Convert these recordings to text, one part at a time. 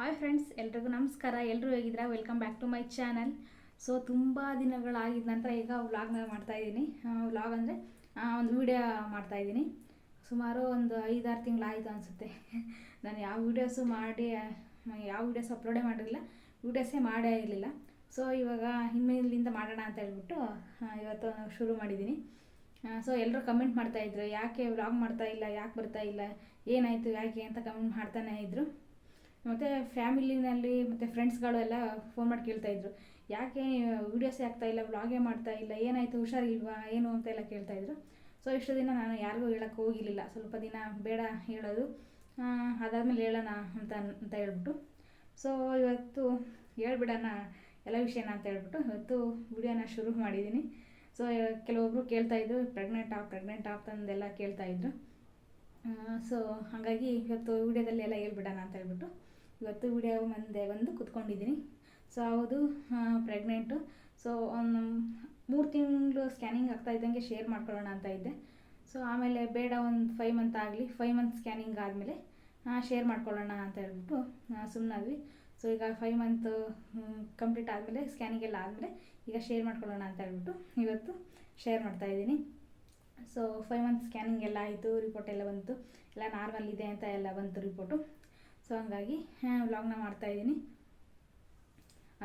Hi friends ಎಲ್ರಿಗೂ ನಮಸ್ಕಾರ. ಎಲ್ಲರೂ ಹೇಗಿದ್ದೀರಾ? Welcome back to my channel so ತುಂಬ ದಿನಗಳಾಗಿದ ನಂತರ ಈಗ ವ್ಲಾಗ್ನ ಮಾಡ್ತಾಯಿದ್ದೀನಿ ವ್ಲಾಗ್ ಅಂದರೆ ಒಂದು ವಿಡಿಯೋ ಮಾಡ್ತಾಯಿದ್ದೀನಿ ಸುಮಾರು ಒಂದು ಐದಾರು ತಿಂಗಳಾಯಿತು ಅನಿಸುತ್ತೆ. ನಾನು ಯಾವ ವೀಡಿಯೋಸು ಮಾಡಿ ಯಾವ ವೀಡಿಯೋಸ್ ಅಪ್ಲೋಡೇ ಮಾಡಿರಲಿಲ್ಲ. ವೀಡಿಯೋಸೇ ಮಾಡೇ ಇರಲಿಲ್ಲ. ಸೊ ಇವಾಗ ಹಿಮ್ಮೇಲಿಂದ ಮಾಡೋಣ ಅಂತ ಹೇಳ್ಬಿಟ್ಟು ಇವತ್ತು ಶುರು ಮಾಡಿದ್ದೀನಿ. ಸೊ ಎಲ್ಲರೂ ಕಮೆಂಟ್ ಮಾಡ್ತಾಯಿದ್ರು ಯಾಕೆ ವ್ಲಾಗ್ ಮಾಡ್ತಾ ಇಲ್ಲ? ಯಾಕೆ ಬರ್ತಾ ಇಲ್ಲ? ಏನಾಯಿತು? ಯಾಕೆ ಅಂತ ಕಮೆಂಟ್ ಮಾಡ್ತಾನೆ ಇದ್ದರು ಮತ್ತು ಫ್ಯಾಮಿಲಿನಲ್ಲಿ ಮತ್ತು ಫ್ರೆಂಡ್ಸ್ಗಳು ಎಲ್ಲ ಫೋನ್ ಮಾಡಿ ಕೇಳ್ತಾಯಿದ್ರು ಯಾಕೆ ವೀಡಿಯೋಸೇ ಆಗ್ತಾಯಿಲ್ಲ ವ್ಲಾಗೇ ಮಾಡ್ತಾ ಇಲ್ಲ, ಏನಾಯಿತು, ಹುಷಾರಿಲ್ವಾ, ಏನು ಅಂತ ಎಲ್ಲ ಕೇಳ್ತಾಯಿದ್ರು ಸೊ ಇಷ್ಟು ದಿನ ನಾನು ಯಾರಿಗೂ ಹೇಳೋಕ್ಕೆ ಹೋಗಿರಲಿಲ್ಲ. ಸ್ವಲ್ಪ ದಿನ ಬೇಡ ಹೇಳೋದು. ಅದಾದಮೇಲೆ ಹೇಳೋಣ ಅಂತ ಅಂತ ಹೇಳ್ಬಿಟ್ಟು. ಸೊ ಇವತ್ತು ಹೇಳ್ಬಿಡೋಣ ಎಲ್ಲ ವಿಷಯನ ಅಂತ ಹೇಳ್ಬಿಟ್ಟು ಇವತ್ತು ವಿಡಿಯೋನ ಶುರು ಮಾಡಿದ್ದೀನಿ. ಸೊ ಕೆಲವೊಬ್ಬರು ಕೇಳ್ತಾಯಿದ್ರು ಪ್ರೆಗ್ನೆಂಟ್ ಆಫ್ ಪ್ರೆಗ್ನೆಂಟ್ ಆಫ್ ಅಂದೆಲ್ಲ ಕೇಳ್ತಾಯಿದ್ರು ಸೊ ಹಾಗಾಗಿ ಇವತ್ತು ವಿಡಿಯೋದಲ್ಲಿ ಎಲ್ಲ ಹೇಳ್ಬಿಡೋಣ ಅಂತ ಹೇಳ್ಬಿಟ್ಟು. ಇವತ್ತು ವಿಡಿಯೋ ಮುಂದೆ ಬಂದು ಕುತ್ಕೊಂಡಿದ್ದೀನಿ. ಸೊ ಹೌದು ಪ್ರೆಗ್ನೆಂಟು ಸೊ ಮೂರು ತಿಂಗಳು ಸ್ಕ್ಯಾನಿಂಗ್ ಆಗ್ತಾ ಇದ್ದಂಗೆ ಶೇರ್ ಮಾಡ್ಕೊಳ್ಳೋಣ ಅಂತ ಇದ್ದೆ. ಸೊ ಆಮೇಲೆ ಬೇಡ, ಒಂದು ಫೈವ್ ಮಂತ್ ಆಗಲಿ ಫೈವ್ ಮಂತ್ ಸ್ಕ್ಯಾನಿಂಗ್ ಆದಮೇಲೆ ಶೇರ್ ಮಾಡ್ಕೊಳ್ಳೋಣ ಅಂತ ಹೇಳ್ಬಿಟ್ಟು ಸುಮ್ಮನಾದ್ವಿ ಸೊ ಈಗ ಫೈವ್ ಮಂತ್ ಕಂಪ್ಲೀಟ್ ಆದಮೇಲೆ ಸ್ಕ್ಯಾನಿಂಗ್ ಎಲ್ಲ ಆದಮೇಲೆ, ಈಗ ಶೇರ್ ಮಾಡ್ಕೊಳ್ಳೋಣ ಅಂತ ಹೇಳ್ಬಿಟ್ಟು ಇವತ್ತು ಶೇರ್ ಮಾಡ್ತಾಯಿದ್ದೀನಿ ಸೊ ಫೈವ್ ಮಂತ್ ಸ್ಕ್ಯಾನಿಂಗ್ ಎಲ್ಲ ಆಯಿತು ರಿಪೋರ್ಟ್ ಎಲ್ಲ ಬಂತು. ಎಲ್ಲ ನಾರ್ಮಲ್ ಇದೆ ಅಂತ ಎಲ್ಲ ಬಂತು ರಿಪೋರ್ಟು ಸೊ ಹಂಗಾಗಿ ವ್ಲಾಗ್ನ ಮಾಡ್ತಾಯಿದ್ದೀನಿ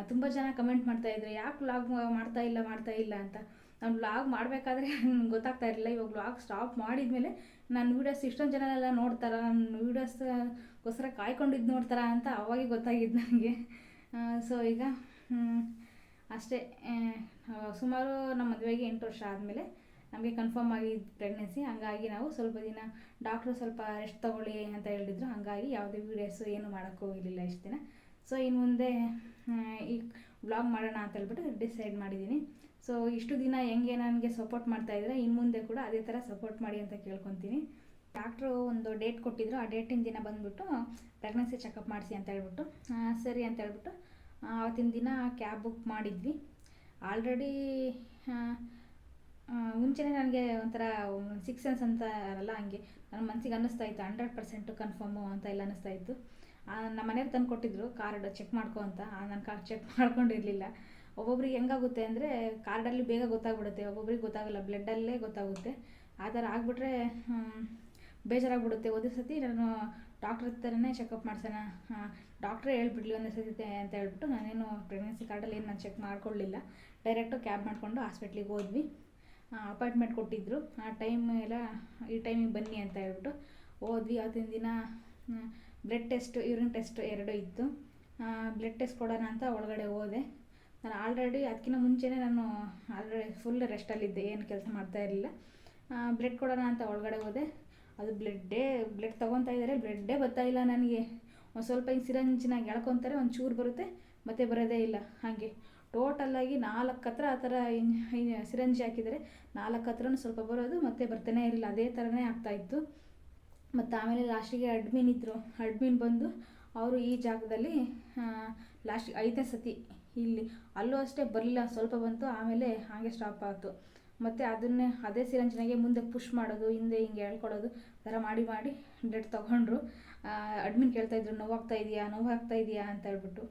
ತುಂಬ ಜನ ಕಮೆಂಟ್ ಮಾಡ್ತಾಯಿದ್ರು ಯಾಕೆ ವ್ಲಾಗ್ ಮಾಡ್ತಾ ಇಲ್ಲ ಮಾಡ್ತಾ ಇಲ್ಲ ಅಂತ. ನಾನು ವ್ಲಾಗ್ ಮಾಡಬೇಕಾದ್ರೆ ಗೊತ್ತಾಗ್ತಾ ಇರಲಿಲ್ಲ. ಇವಾಗ ವ್ಲಾಗ್ ಸ್ಟಾಪ್ ಮಾಡಿದ್ಮೇಲೆ ನನ್ನ ವೀಡಿಯೋಸ್ ಇಷ್ಟೊಂದು ಜನ ಎಲ್ಲ ನೋಡ್ತಾರ ನನ್ನ ವೀಡಿಯೋಸ್ಗೋಸ್ಕರ ಕಾಯ್ಕೊಂಡಿದ್ದು ನೋಡ್ತಾರ ಅಂತ ಅವಾಗೇ ಗೊತ್ತಾಗಿದ್ದು ನನಗೆ ಸೊ ಈಗ ಅಷ್ಟೇ. ಸುಮಾರು ನಮ್ಮ ಮದುವೆಗೆ ಎಂಟು ವರ್ಷ ಆದಮೇಲೆ ನಮಗೆ ಕನ್ಫರ್ಮ್ ಆಗಿ ಪ್ರೆಗ್ನೆನ್ಸಿ ಹಂಗಾಗಿ ನಾವು ಸ್ವಲ್ಪ ದಿನ ಡಾಕ್ಟ್ರು ಸ್ವಲ್ಪ ರೆಸ್ಟ್ ತೊಗೊಳ್ಳಿ ಅಂತ ಹೇಳಿದ್ರು. ಹಂಗಾಗಿ ಯಾವುದೇ ವೀಡಿಯೋಸು ಏನು ಇರಲಿಲ್ಲ ಇಷ್ಟು ದಿನ. ಸೊ ಇನ್ನು ಮುಂದೆ ಈ ಬ್ಲಾಗ್ ಮಾಡೋಣ ಅಂತ ಹೇಳ್ಬಿಟ್ಟು ಡಿಸೈಡ್ ಮಾಡಿದ್ದೀನಿ ಸೊ ಇಷ್ಟು ದಿನ ಹೆಂಗೆ ನನಗೆ ಸಪೋರ್ಟ್ ಮಾಡ್ತಾಯಿದ್ರೆ ಇನ್ನು ಮುಂದೆ ಕೂಡ ಅದೇ ಥರ ಸಪೋರ್ಟ್ ಮಾಡಿ ಅಂತ ಕೇಳ್ಕೊತೀನಿ. ಡಾಕ್ಟ್ರು ಒಂದು ಡೇಟ್ ಕೊಟ್ಟಿದ್ರು. ಆ ಡೇಟಿನ ದಿನ ಬಂದುಬಿಟ್ಟು ಪ್ರೆಗ್ನೆನ್ಸಿ ಚೆಕಪ್ ಮಾಡಿಸಿ ಅಂತ ಹೇಳ್ಬಿಟ್ಟು ಸರಿ ಅಂತ ಹೇಳ್ಬಿಟ್ಟು ಆವತ್ತಿನ ದಿನ ಕ್ಯಾಬ್ ಬುಕ್ ಮಾಡಿದ್ವಿ. ಆಲ್ರೆಡಿ ಮುಂಚೆನೇ ನನಗೆ ಒಂಥರ ಸಿಕ್ಸ್ ಸೆನ್ಸ್ ಅಂತ ಅಲ್ಲ ಹಂಗೆ ನನ್ನ ಮನಸ್ಸಿಗೆ ಅನ್ನಿಸ್ತಾ ಇತ್ತು ಹಂಡ್ರೆಡ್ ಪರ್ಸೆಂಟು ಕನ್ಫರ್ಮು ಅಂತ ಎಲ್ಲ ಅನ್ನಿಸ್ತಾ ಇತ್ತು. ನಮ್ಮ ಮನೆಯವ್ರು ತಂದು ಕೊಟ್ಟಿದ್ರು ಕಾರ್ಡ್ ಚೆಕ್ ಮಾಡ್ಕೊ ಅಂತ. ನಾನು ಕಾರ್ಡ್ ಚೆಕ್ ಮಾಡ್ಕೊಂಡಿರಲಿಲ್ಲ. ಒಬ್ಬೊಬ್ರಿಗೆ ಹೆಂಗಾಗುತ್ತೆ ಅಂದರೆ ಕಾರ್ಡಲ್ಲಿ ಬೇಗ ಗೊತ್ತಾಗ್ಬಿಡುತ್ತೆ, ಒಬ್ಬೊಬ್ರಿಗೆ ಗೊತ್ತಾಗಲ್ಲ ಬ್ಲಡ್ಡಲ್ಲೇ ಗೊತ್ತಾಗುತ್ತೆ. ಆ ಥರ ಆಗಿಬಿಟ್ರೆ ಬೇಜಾರಾಗ್ಬಿಡುತ್ತೆ. ಒಂದೇ ಸತಿ ನಾನು ಡಾಕ್ಟ್ರ್ ಹತ್ರನೇ ಚೆಕಪ್ ಮಾಡ್ಸೋಣ ಡಾಕ್ಟ್ರೇ ಹೇಳ್ಬಿಡ್ಲಿ ಒಂದೇ ಸತಿ ಅಂತ ಹೇಳ್ಬಿಟ್ಟು ನಾನೇನು ಪ್ರೆಗ್ನೆನ್ಸಿ ಕಾರ್ಡಲ್ಲಿ ಏನು ನಾನು ಚೆಕ್ ಮಾಡ್ಕೊಳ್ಳಿಲ್ಲ. ಡೈರೆಕ್ಟು ಕ್ಯಾಬ್ ಮಾಡಿಕೊಂಡು ಹಾಸ್ಪಿಟ್ಲಿಗೆ ಹೋದ್ವಿ. ಅಪಾಯಿಂಟ್ಮೆಂಟ್ ಕೊಟ್ಟಿದ್ದರು ಆ ಟೈಮ್ ಎಲ್ಲ, ಈ ಟೈಮಿಗೆ ಬನ್ನಿ ಅಂತ ಹೇಳ್ಬಿಟ್ಟು ಹೋದ್ವಿ. ಅವತ್ತಿನ ದಿನ ಬ್ಲಡ್ ಟೆಸ್ಟ್ ಯೂರಿನ್ ಟೆಸ್ಟ್ ಎರಡು ಇತ್ತು. ಬ್ಲಡ್ ಟೆಸ್ಟ್ ಕೊಡೋಣ ಅಂತ ಒಳಗಡೆ ಹೋದೆ. ನಾನು ಆಲ್ರೆಡಿ ಅದಕ್ಕಿಂತ ಮುಂಚೆನೇ ನಾನು ಆಲ್ರೆಡಿ ಫುಲ್ ರೆಸ್ಟಲ್ಲಿದ್ದೆ ಏನು ಕೆಲಸ ಮಾಡ್ತಾ ಇರಲಿಲ್ಲ. ಬ್ಲಡ್ ಕೊಡೋಣ ಅಂತ ಒಳಗಡೆ ಹೋದೆ. ಅದು ಬ್ಲಡ್ಡೇ ಬ್ಲಡ್ ತೊಗೊತಾ ಇದ್ದಾರೆ. ಬ್ಲಡ್ಡೇ ಇಲ್ಲ ನನಗೆ. ಒಂದು ಸ್ವಲ್ಪ ಹಿಂಗೆ ಸಿರಂಜಿನಾಗ ಎಳ್ಕೊತಾರೆ ಒಂದು ಚೂರು ಬರುತ್ತೆ, ಮತ್ತೆ ಬರೋದೇ ಇಲ್ಲ. ಹಾಗೆ ಟೋಟಲಾಗಿ ನಾಲ್ಕು ಹತ್ರ ಆ ಥರ ಸಿರಂಜಿ ಹಾಕಿದರೆ ನಾಲ್ಕು ಹತ್ರನೂ ಸ್ವಲ್ಪ ಬರೋದು, ಮತ್ತೆ ಬರ್ತಾನೆ ಇರಲಿಲ್ಲ. ಅದೇ ಥರನೇ ಆಗ್ತಾಯಿತ್ತು ಮತ್ತು ಆಮೇಲೆ ಲಾಸ್ಟಿಗೆ ಅಡ್ಮಿನ್ ಇದ್ದರು ಅಡ್ಮಿನ್ ಬಂದು ಅವರು ಈ ಜಾಗದಲ್ಲಿ ಲಾಸ್ಟ್ ಐದನೇ ಸತಿ ಇಲ್ಲಿ. ಅಲ್ಲೂ ಅಷ್ಟೇ ಬರಲಿಲ್ಲ. ಸ್ವಲ್ಪ ಬಂತು, ಆಮೇಲೆ ಹಾಗೆ ಸ್ಟಾಪ್ ಆಯಿತು. ಮತ್ತು ಅದನ್ನೇ, ಅದೇ ಸಿರಂಜಿನಾಗೆ ಮುಂದೆ ಪುಷ್ ಮಾಡೋದು, ಹಿಂದೆ ಹಿಂಗೆ ಹೇಳ್ಕೊಡೋದು ಥರ ಮಾಡಿ ಮಾಡಿ ಡೆಟ್ ತೊಗೊಂಡ್ರು. ಅಡ್ಮಿನ್ ಕೇಳ್ತಾಯಿದ್ರು ನೋವಾಗ್ತಾ ಇದೆಯಾ? ನೋವಾಗ್ತಾ ಇದೆಯಾ? ಅಂತ ಹೇಳ್ಬಿಟ್ಟು.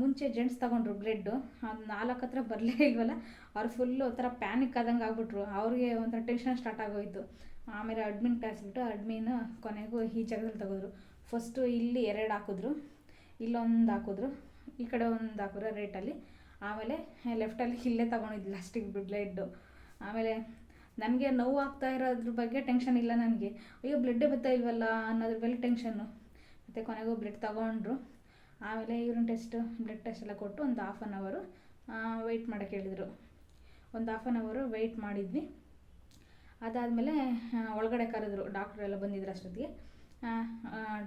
ಮುಂಚೆ ಜೆಂಟ್ಸ್ ತಗೊಂಡ್ರು ಬ್ರೆಡ್ಡು ಅದು ನಾಲ್ಕು ಹತ್ರ ಬರಲೇ ಇಲ್ವಲ್ಲ? ಅವ್ರು ಫುಲ್ಲು ಒಂಥರ ಪ್ಯಾನಿಕ್ ಆದಂಗೆ ಆಗ್ಬಿಟ್ರು. ಅವ್ರಿಗೆ ಒಂಥರ ಟೆನ್ಷನ್ ಸ್ಟಾರ್ಟ್ ಆಗೋಯ್ತು. ಆಮೇಲೆ ಅಡ್ಮಿನ್ ಕಳಿಸ್ಬಿಟ್ಟು ಅಡ್ಮಿನ್ ಕೊನೆಗೂ ಈ ಜಾಗದಲ್ಲಿ ತೆಗೆದ್ರು. ಫಸ್ಟು ಇಲ್ಲಿ ಎರಡು ಹಾಕಿದ್ರು, ಇಲ್ಲೊಂದು ಹಾಕಿದ್ರು, ಈ ಕಡೆ ಒಂದು ಹಾಕಿದ್ರು ರೇಟಲ್ಲಿ ಆಮೇಲೆ ಲೆಫ್ಟಲ್ಲಿ ಇಲ್ಲೇ ತೊಗೊಂಡಿದ್ದು ಲಾಸ್ಟಿಗೆ ಬ್ಲಡ್ಡು ಆಮೇಲೆ ನನಗೆ ನೋವು ಆಗ್ತಾ ಇರೋದ್ರ ಬಗ್ಗೆ ಟೆನ್ಷನ್ ಇಲ್ಲ ನನಗೆ. ಅಯ್ಯೋ ಬ್ಲಡ್ಡೇ ಬರ್ತಾ ಇಲ್ವಲ್ಲ ಅನ್ನೋದ್ರ ಮೇಲೆ ಟೆನ್ಷನ್ನು ಮತ್ತು ಕೊನೆಗೂ ಬ್ಲಡ್ ತಗೊಂಡ್ರು. ಆಮೇಲೆ ಯೂರಿನ್ ಟೆಸ್ಟ್ ಬ್ಲಡ್ ಟೆಸ್ಟ್ ಎಲ್ಲ ಕೊಟ್ಟು ಒಂದು ಹಾಫ್ ಆನ್ ಅವರು ವೆಯ್ಟ್ ಮಾಡೋಕ್ಕೆ ಹೇಳಿದರು. ಒಂದು ಹಾಫ್ ಆನ್ ಅವರು ವೆಯ್ಟ್ ಮಾಡಿದ್ವಿ. ಅದಾದಮೇಲೆ ಒಳಗಡೆ ಕರೆದ್ರು ಡಾಕ್ಟ್ರು ಎಲ್ಲ ಬಂದಿದ್ರು ಅಷ್ಟೊತ್ತಿಗೆ.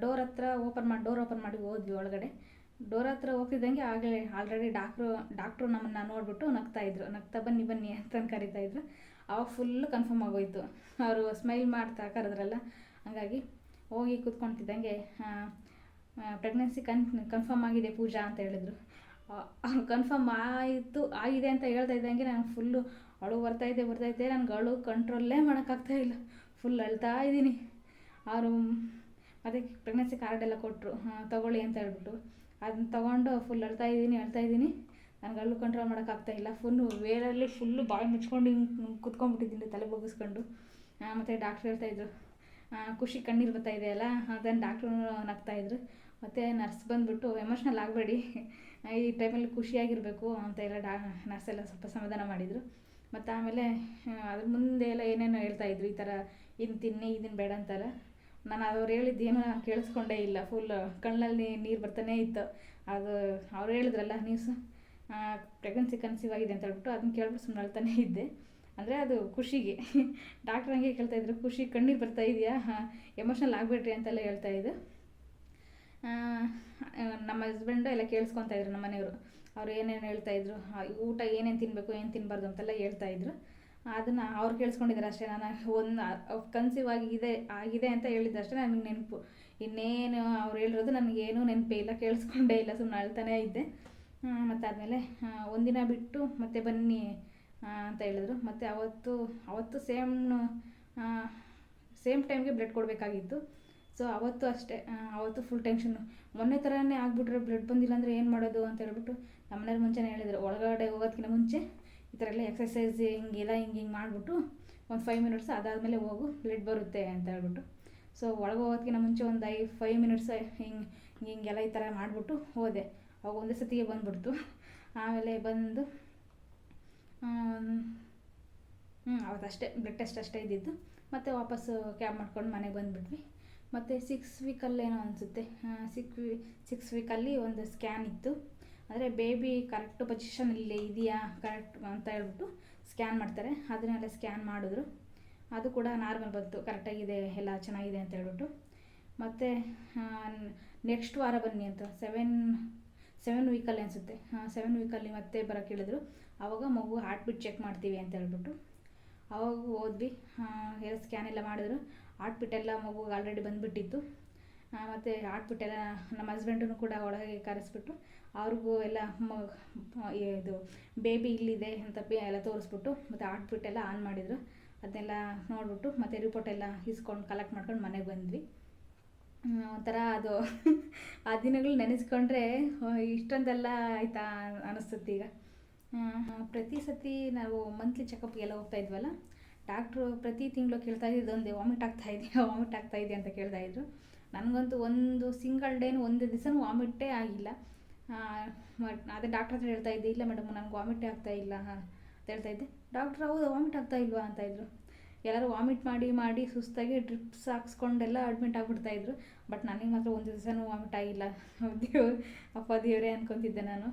ಡೋರ್ ಹತ್ರ ಓಪನ್ ಮಾಡಿ ಡೋರ್ ಓಪನ್ ಮಾಡಿ ಹೋದ್ವಿ ಒಳಗಡೆ. ಡೋರ್ ಹತ್ರ ಹೋಗ್ತಿದ್ದಂಗೆ ಆಗಲೇ ಆಲ್ರೆಡಿ ಡಾಕ್ಟ್ರು ಡಾಕ್ಟ್ರು ನಮ್ಮನ್ನು ನೋಡಿಬಿಟ್ಟು ನಗ್ತಾ ಇದ್ರು. ನಗ್ತಾ ಬನ್ನಿ ಬನ್ನಿ ಅಂತ ಕರಿತಾ ಇದ್ರು. ಅವಾಗ ಫುಲ್ಲು ಕನ್ಫರ್ಮ್ ಆಗೋಯ್ತು. ಅವರು ಸ್ಮೈಲ್ ಮಾಡ್ತಾ ಕರೆದ್ರಲ್ಲ. ಹಾಗಾಗಿ ಹೋಗಿ ಕೂತ್ಕೊಳ್ತಿದ್ದಂಗೆ ಪ್ರೆಗ್ನೆನ್ಸಿ ಕನ್ ಕನ್ಫರ್ಮ್ ಆಗಿದೆ ಪೂಜಾ ಅಂತ ಹೇಳಿದ್ರು. ಕನ್ಫರ್ಮ್ ಆಯಿತು, ಆಗಿದೆ ಅಂತ ಹೇಳ್ತಾ ಇದ್ದಂಗೆ ನಾನು ಫುಲ್ಲು ಅಳು ಬರ್ತಾಯಿದ್ದೆ ಬರ್ತಾಯಿದ್ದೆ ನನಗೆ ಅಳು ಕಂಟ್ರೋಲ್ಲೇ ಮಾಡೋಕ್ಕಾಗ್ತಾ ಇಲ್ಲ. ಫುಲ್ ಅಳ್ತಾ ಇದ್ದೀನಿ. ಅವರು ಅದಕ್ಕೆ ಪ್ರೆಗ್ನೆನ್ಸಿ ಕಾರ್ಡ್ ಎಲ್ಲ ಕೊಟ್ಟರು ತಗೊಳ್ಳಿ ಅಂತ ಹೇಳ್ಬಿಟ್ಟು. ಅದನ್ನ ತೊಗೊಂಡು ಫುಲ್ ಅಳ್ತಾ ಇದ್ದೀನಿ ಅಳ್ತಾ ಇದ್ದೀನಿ. ನನಗೆ ಅಳು ಕಂಟ್ರೋಲ್ ಮಾಡೋಕ್ಕಾಗ್ತಾ ಇಲ್ಲ. ಫುಲ್ಲು ವೇರಲ್ಲಿ ಫುಲ್ಲು ಬಾಯಿ ಮುಚ್ಕೊಂಡು ಹಿಂಗೆ ಕುತ್ಕೊಂಡ್ಬಿಟ್ಟಿದ್ದೀನಿ, ತಲೆ ಬಗ್ಗಿಸ್ಕೊಂಡು. ಮತ್ತು ಡಾಕ್ಟ್ರ್ ಹೇಳ್ತಾಯಿದ್ರು ಖುಷಿ ಕಣ್ಣೀರು ಬರ್ತಾ ಇದೆಯಲ್ಲ, ಅದನ್ನು ಡಾಕ್ಟ್ರು ನಗ್ತಾಯಿದ್ರು ಮತ್ತು ನರ್ಸ್ ಬಂದುಬಿಟ್ಟು ಎಮೋಷ್ನಲ್ ಆಗಬೇಡಿ. ಈ ಟೈಮಲ್ಲಿ ಖುಷಿಯಾಗಿರಬೇಕು ಅಂತ ಎಲ್ಲ ಡಾ ನರ್ಸ್ ಎಲ್ಲ ಸ್ವಲ್ಪ ಸಮಾಧಾನ ಮಾಡಿದರು. ಮತ್ತು ಆಮೇಲೆ ಅದ್ರ ಮುಂದೆ ಎಲ್ಲ ಏನೇನೋ ಹೇಳ್ತಾ ಇದ್ರು, ಈ ಥರ ಇದನ್ನು ತಿನ್ನಿ ಇದನ್ನು ಬೇಡ ಅಂತಾರೆ. ನಾನು ಅವ್ರು ಹೇಳಿದ್ದು ಏನೂ ನಾನು ಕೇಳಿಸ್ಕೊಂಡೇ ಇಲ್ಲ. ಫುಲ್ ಕಣ್ಣಲ್ಲಿ ನೀರು ಬರ್ತಾನೇ ಇತ್ತು. ಅದು ಅವ್ರು ಹೇಳಿದ್ರಲ್ಲ ನ್ಯೂಸ್ ಪ್ರೆಗ್ನೆನ್ಸಿ ಕನ್ಸೀವ್ ಆಗಿದೆ ಅಂತ ಹೇಳ್ಬಿಟ್ಟು ಅದನ್ನ ಕೇಳ್ಬಿಟ್ಟು ಸುಮ್ಮನೆ ಅಳ್ತಾನೇ ಇದ್ದೆ. ಅಂದರೆ ಅದು ಖುಷಿಗೆ. ಡಾಕ್ಟ್ರ್ ಹಂಗೆ ಕೇಳ್ತಾಯಿದ್ರು ಖುಷಿ, ಕಣ್ಣೀರು ಬರ್ತಾ ಇದೆಯಾ? ಎಮೋಷ್ನಲ್ ಆಗಬೇಡ್ರಿ ಅಂತೆಲ್ಲ ಹೇಳ್ತಾಯಿದ್ದು ನಮ್ಮ ಹಸ್ಬೆಂಡು ಎಲ್ಲ ಕೇಳಿಸ್ಕೊತಾ ಇದ್ರು ನಮ್ಮ ಮನೆಯವರು ಅವ್ರು ಏನೇನು ಹೇಳ್ತಾಯಿದ್ರು ಊಟ ಏನೇನು ತಿನ್ನಬೇಕು ಏನು ತಿನ್ನಬಾರ್ದು ಅಂತೆಲ್ಲ ಹೇಳ್ತಾಯಿದ್ರು ಅದನ್ನು ಅವ್ರು ಕೇಳಿಸ್ಕೊಂಡಿದ್ದಾರೆ ಅಷ್ಟೇ. ನಾನು ಒಂದು ಕನ್ಸೀವ್ ಆಗಿದೆ ಆಗಿದೆ ಅಂತ ಹೇಳಿದ್ದು ಅಷ್ಟೇ ನನಗೆ ನೆನಪು. ಇನ್ನೇನು ಅವ್ರು ಹೇಳಿರೋದು ನನಗೇನು ನೆನಪೇ ಇಲ್ಲ, ಕೇಳಿಸ್ಕೊಂಡೇ ಇಲ್ಲ ಸುಮ್ಮನೆ ಅಳ್ತಾನೇ ಇದ್ದೆ. ಮತ್ತು ಆದಮೇಲೆ ಒಂದಿನ ಬಿಟ್ಟು ಮತ್ತೆ ಬನ್ನಿ ಅಂತ ಹೇಳಿದ್ರು. ಮತ್ತು ಅವತ್ತು ಅವತ್ತು ಸೇಮ್ ಸೇಮ್ ಟೈಮ್ಗೆ ಬ್ಲಡ್ ಕೊಡಬೇಕಾಗಿತ್ತು. ಸೊ ಅವತ್ತು ಅಷ್ಟೇ ಅವತ್ತು ಫುಲ್ ಟೆನ್ಷನ್ನು ಮೊನ್ನೆ ಥರನೇ ಆಗಿಬಿಟ್ರೆ ಬ್ಲಡ್ ಬಂದಿಲ್ಲ ಅಂದರೆ ಏನು ಮಾಡೋದು ಅಂತ ಹೇಳ್ಬಿಟ್ಟು ನಮ್ಮನೇಲಿ ಮುಂಚೆನೇ ಹೇಳಿದ್ರು. ಒಳಗಡೆ ಹೋಗೋದಕ್ಕಿಂತ ಮುಂಚೆ ಈ ಥರ ಎಲ್ಲ ಎಕ್ಸಸೈಸ್ ಹಿಂಗೆಲ್ಲ ಹಿಂಗೆ ಹಿಂಗೆ ಮಾಡಿಬಿಟ್ಟು ಒಂದು ಫೈವ್ ಮಿನಿಟ್ಸ್ ಅದಾದಮೇಲೆ ಹೋಗು ಬ್ಲಡ್ ಬರುತ್ತೆ ಅಂತ ಹೇಳ್ಬಿಟ್ಟು. ಸೊ ಒಳಗೆ ಹೋಗೋದಕ್ಕಿಂತ ಮುಂಚೆ ಒಂದು ಐ ಫೈವ್ ಮಿನಿಟ್ಸ್ ಹಿಂಗೆ ಹಿಂಗೆಲ್ಲ ಈ ಥರ ಮಾಡಿಬಿಟ್ಟು ಹೋದೆ. ಅವಾಗ ಒಂದೇ ಸತಿಗೆ ಬಂದುಬಿಡ್ತು. ಆಮೇಲೆ ಬಂದು ಹ್ಞೂ ಅವತ್ತಷ್ಟೇ ಬ್ಲಡ್ ಟೆಸ್ಟ್ ಅಷ್ಟೇ ಇದ್ದಿದ್ದು. ಮತ್ತೆ ವಾಪಸ್ಸು ಕ್ಯಾಬ್ ಮಾಡ್ಕೊಂಡು ಮನೆಗೆ ಬಂದುಬಿಟ್ವಿ. ಮತ್ತು ಸಿಕ್ಸ್ ವೀಕಲ್ಲೇನೋ ಅನಿಸುತ್ತೆ. ಸಿಕ್ಸ್ ವೀ ಸಿಕ್ಸ್ ವೀಕಲ್ಲಿ ಒಂದು ಸ್ಕ್ಯಾನ್ ಇತ್ತು. ಅಂದರೆ ಬೇಬಿ ಕರೆಕ್ಟ್ ಪೊಸಿಷನಲ್ಲಿ ಇದೆಯಾ ಕರೆಕ್ಟ್ ಅಂತ ಹೇಳ್ಬಿಟ್ಟು ಸ್ಕ್ಯಾನ್ ಮಾಡ್ತಾರೆ. ಅದನ್ನೆಲ್ಲ ಸ್ಕ್ಯಾನ್ ಮಾಡಿದ್ರು. ಅದು ಕೂಡ ನಾರ್ಮಲ್ ಬಂತು. ಕರೆಕ್ಟಾಗಿದೆ ಎಲ್ಲ ಚೆನ್ನಾಗಿದೆ ಅಂತ ಹೇಳ್ಬಿಟ್ಟು. ಮತ್ತು ನೆಕ್ಸ್ಟ್ ವಾರ ಬನ್ನಿ ಅಂತ. ಸೆವೆನ್ ಸೆವೆನ್ ವೀಕಲ್ಲಿ ಅನಿಸುತ್ತೆ. ಸೆವೆನ್ ವೀಕಲ್ಲಿ ಮತ್ತೆ ಬರೋಕ್ಕೆ ಹೇಳಿದ್ರು. ಆವಾಗ ಮಗು ಹಾರ್ಟ್ ಬಿಟ್ ಚೆಕ್ ಮಾಡ್ತೀವಿ ಅಂತ ಹೇಳ್ಬಿಟ್ಟು. ಅವಾಗ ಹೋದ್ವಿ ಹೇರ್ ಸ್ಕ್ಯಾನ್ ಎಲ್ಲ ಮಾಡಿದ್ರು. ಹಾರ್ಟ್ ಬೀಟ್ ಎಲ್ಲ ಮಗುಗೆ ಆಲ್ರೆಡಿ ಬಂದುಬಿಟ್ಟಿತ್ತು. ಮತ್ತು ಆಟ್ಬಿಟ್ಟೆಲ್ಲ ನಮ್ಮ ಹಸ್ಬೆಂಡನ್ನು ಕೂಡ ಒಳಗೆ ಕರೆಸ್ಬಿಟ್ಟು ಅವ್ರಿಗೂ ಎಲ್ಲ ಮ ಇದು ಬೇಬಿ ಇಲ್ಲಿದೆ ಅಂತ ಎಲ್ಲ ತೋರಿಸ್ಬಿಟ್ಟು ಮತ್ತು ಆಟ್ಬಿಟ್ಟೆಲ್ಲ ಆನ್ ಮಾಡಿದರು. ಅದನ್ನೆಲ್ಲ ನೋಡಿಬಿಟ್ಟು ಮತ್ತು ರಿಪೋರ್ಟ್ ಎಲ್ಲ ಇಸ್ಕೊಂಡು ಕಲೆಕ್ಟ್ ಮಾಡ್ಕೊಂಡು ಮನೆಗೆ ಬಂದ್ವಿ. ಒಂಥರ ಅದು ಆ ದಿನಗಳು ನೆನೆಸ್ಕೊಂಡ್ರೆ ಇಷ್ಟೊಂದೆಲ್ಲ ಆಯಿತಾ ಅನಿಸುತ್ತೆ ಈಗ. ಪ್ರತಿ ಸತಿ ನಾವು ಮಂತ್ಲಿ ಚೆಕಪ್ಗೆಲ್ಲ ಹೋಗ್ತಾ ಇದ್ವಲ್ಲ ಡಾಕ್ಟ್ರು ಪ್ರತಿ ತಿಂಗಳು ಕೇಳ್ತಾ ಇದ್ದಿದ್ದು ಒಂದೇ ವಾಮಿಟ್ ಆಗ್ತಾ ಇದೆಯಾ ವಾಮಿಟ್ ಆಗ್ತಾ ಇದೆಯಾ ಅಂತ ಕೇಳ್ತಾಯಿದ್ರು ನನಗಂತೂ ಒಂದು ಸಿಂಗಲ್ ಡೇನು ಒಂದು ದಿವಸನೂ ವಾಮಿಟ್ಟೇ ಆಗಿಲ್ಲ. ಅದೇ ಡಾಕ್ಟ್ರ್ ಹತ್ರ ಹೇಳ್ತಾ ಇದ್ದೆ, ಇಲ್ಲ ಮೇಡಮ್ ನನಗೆ ವಾಮಿಟೇ ಆಗ್ತಾ ಇಲ್ಲ ಅಂತ ಹೇಳ್ತಾ ಇದ್ದೆ. ಡಾಕ್ಟ್ರ್ ಹೌದು ವಾಮಿಟ್ ಆಗ್ತಾ ಇಲ್ವಾ ಅಂತ ಇದ್ರು. ಎಲ್ಲರೂ ವಾಮಿಟ್ ಮಾಡಿ ಮಾಡಿ, ಸುಸ್ತಾಗಿ ಡ್ರಿಪ್ಸ್ ಹಾಕ್ಸ್ಕೊಂಡೆಲ್ಲ ಅಡ್ಮಿಟ್ ಆಗಿಬಿಡ್ತಾಯಿದ್ರು ಬಟ್ ನನಗೆ ಮಾತ್ರ ಒಂದು ದಿವಸನೂ ವಾಮಿಟ್ ಆಗಿಲ್ಲ. ದೇವ್ರು, ಅಪ್ಪ ದೇವರೇ ಅನ್ಕೊತಿದ್ದೆ ನಾನು.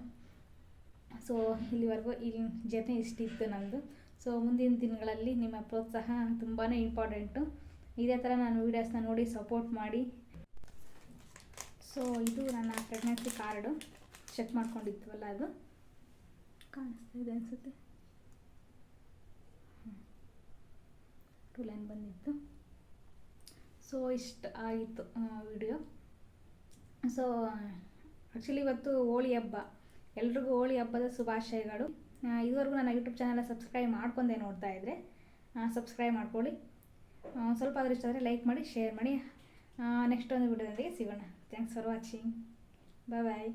ಸೊ ಇಲ್ಲಿವರೆಗೂ ಇಲ್ಲಿ ಜೊತೆ ಇಷ್ಟಿತ್ತು ನನ್ನದು ಸೊ ಮುಂದಿನ ದಿನಗಳಲ್ಲಿ ನಿಮ್ಮ ಪ್ರೋತ್ಸಾಹ ತುಂಬಾ ಇಂಪಾರ್ಟೆಂಟು ಇದೇ ಥರ ನಾನು ವೀಡಿಯೋಸ್ನ ನೋಡಿ ಸಪೋರ್ಟ್ ಮಾಡಿ. ಸೊ ಇದು ನನ್ನ ಪ್ರೆಗ್ನೆನ್ಸಿ ಕಾರ್ಡು ಚೆಕ್ ಮಾಡ್ಕೊಂಡಿದ್ವಲ್ಲ ಅದು? ಕಾಣಿಸ್ತಾ ಇದೆ ಅನಿಸುತ್ತೆ. ಟು ಲೈನ್ ಬಂದಿತ್ತು? ಸೊ ಇಷ್ಟ ಆಯಿತು ವಿಡಿಯೋ ಸೊ ಆ್ಯಕ್ಚುಲಿ ಇವತ್ತು ಹೋಳಿ ಹಬ್ಬ. ಎಲ್ರಿಗೂ ಹೋಳಿ ಹಬ್ಬದ ಶುಭಾಶಯಗಳು. ಇದುವರೆಗೂ ನನ್ನ ಯೂಟ್ಯೂಬ್ ಚಾನಲ್ ಸಬ್ಸ್ಕ್ರೈಬ್ ಮಾಡ್ಕೊಂಡೆ ನೋಡ್ತಾ ಇದ್ದರೆ ಸಬ್ಸ್ಕ್ರೈಬ್ ಮಾಡ್ಕೊಳ್ಳಿ. ಸ್ವಲ್ಪ ಆದರೂ ಇಷ್ಟ ಆದರೆ ಲೈಕ್ ಮಾಡಿ, ಶೇರ್ ಮಾಡಿ. ನೆಕ್ಸ್ಟ್ ಒಂದು ವಿಡಿಯೋದೊಂದಿಗೆ ಸಿಗೋಣ. Thanks for watching bye bye